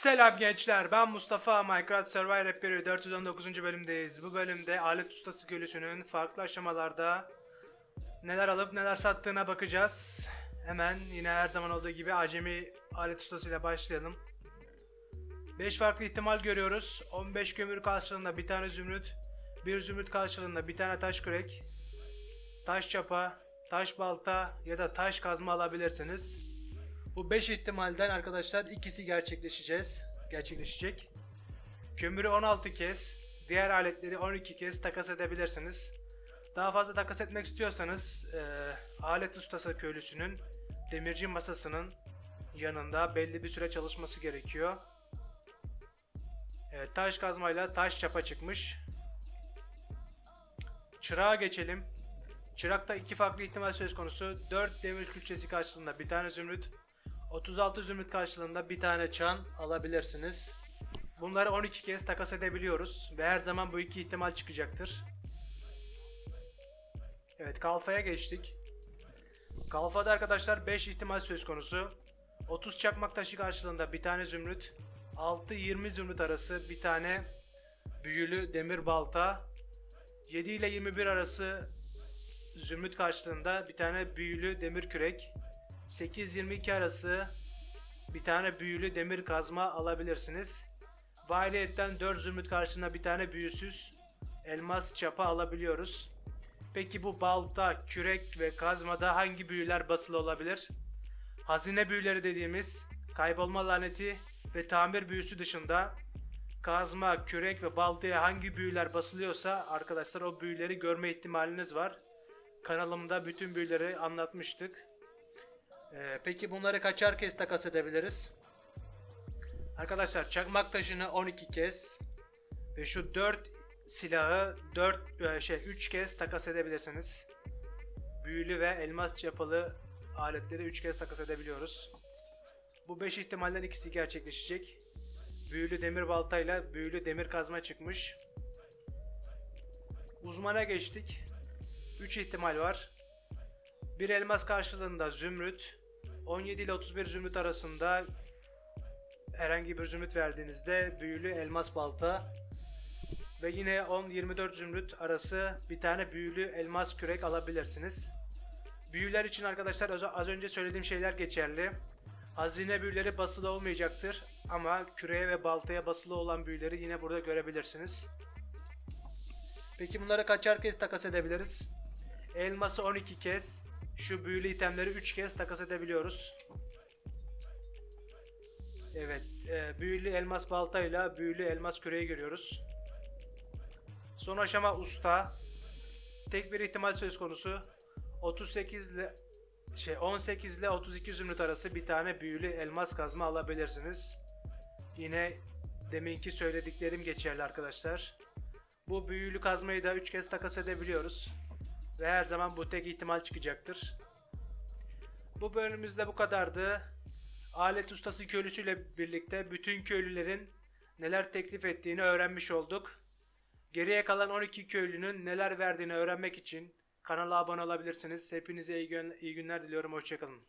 Selam gençler ben Mustafa Minecraft Survivor Rehberi 419. bölümdeyiz. Bu bölümde alet ustası gölüsünün farklı aşamalarda neler alıp neler sattığına bakacağız. Hemen yine her zaman olduğu gibi acemi alet ustasıyla başlayalım. 5 farklı ihtimal görüyoruz. 15 kömür karşılığında bir tane zümrüt, bir zümrüt karşılığında bir tane taş kürek, taş çapa, taş balta ya da taş kazma alabilirsiniz. Bu 5 ihtimalden arkadaşlar ikisi gerçekleşeceğiz. Gerçekleşecek. Kömürü 16 kez, diğer aletleri 12 kez takas edebilirsiniz. Daha fazla takas etmek istiyorsanız eee, alet ustası köylüsünün demirci masasının yanında belli bir süre çalışması gerekiyor. Evet, taş kazmayla taş çapa çıkmış. Çırağa geçelim. Çırakta iki farklı ihtimal söz konusu. 4 demir külçesi karşılığında bir tane zümrüt, 36 zümrüt karşılığında bir tane çan alabilirsiniz. Bunları 12 kez takas edebiliyoruz ve her zaman bu iki ihtimal çıkacaktır. Evet kalfaya geçtik. Kalfada arkadaşlar 5 ihtimal söz konusu. 30 çakmak taşı karşılığında bir tane zümrüt, 6-20 zümrüt arası bir tane büyülü demir balta, 7 ile 21 arası zümrüt karşılığında bir tane büyülü demir kürek, 8-22 arası bir tane büyülü demir kazma alabilirsiniz. Ve ayrıyetten 4 zümrüt karşılığında bir tane büyüsüz elmas çapa alabiliyoruz. Peki bu balta, kürek ve kazmada hangi büyüler basılı olabilir? Hazine büyüleri dediğimiz kaybolma laneti ve tamir büyüsü dışında kazma, kürek ve baltaya hangi büyüler basılıyorsa arkadaşlar o büyüleri görme ihtimaliniz var. Kanalımda bütün büyüleri anlatmıştık. Ee, peki bunları kaçar kez takas edebiliriz? Arkadaşlar çakmak taşını 12 kez ve şu 4 silahı 4 şey 3 kez takas edebilirsiniz. Büyülü ve elmas çapalı aletleri 3 kez takas edebiliyoruz. Bu 5 ihtimalden ikisi gerçekleşecek. Büyülü demir baltayla büyülü demir kazma çıkmış. Uzmana geçtik. 3 ihtimal var. Bir elmas karşılığında zümrüt, 17 ile 31 zümrüt arasında herhangi bir zümrüt verdiğinizde büyülü elmas balta ve yine 10-24 zümrüt arası bir tane büyülü elmas kürek alabilirsiniz. Büyüler için arkadaşlar az- önce söylediğim şeyler geçerli. Hazine büyüleri basılı olmayacaktır ama küreye ve baltaya basılı olan büyüleri yine burada görebilirsiniz. Peki bunları kaçar kez takas edebiliriz? Elması 12 kez, şu büyülü itemleri 3 kez takas edebiliyoruz. Evet, e, büyülü elmas baltayla büyülü elmas küreği görüyoruz. Son aşama usta. Tek bir ihtimal söz konusu. 38 ile şey 18 ile 32 zümrüt arası bir tane büyülü elmas kazma alabilirsiniz. Yine deminki söylediklerim geçerli arkadaşlar. Bu büyülü kazmayı da 3 kez takas edebiliyoruz. Ve her zaman bu tek ihtimal çıkacaktır. Bu bölümümüzde bu kadardı. Alet ustası köylüsüyle birlikte bütün köylülerin neler teklif ettiğini öğrenmiş olduk. Geriye kalan 12 köylünün neler verdiğini öğrenmek için kanala abone olabilirsiniz. Hepinize iyi, gün- iyi günler diliyorum. Hoşçakalın.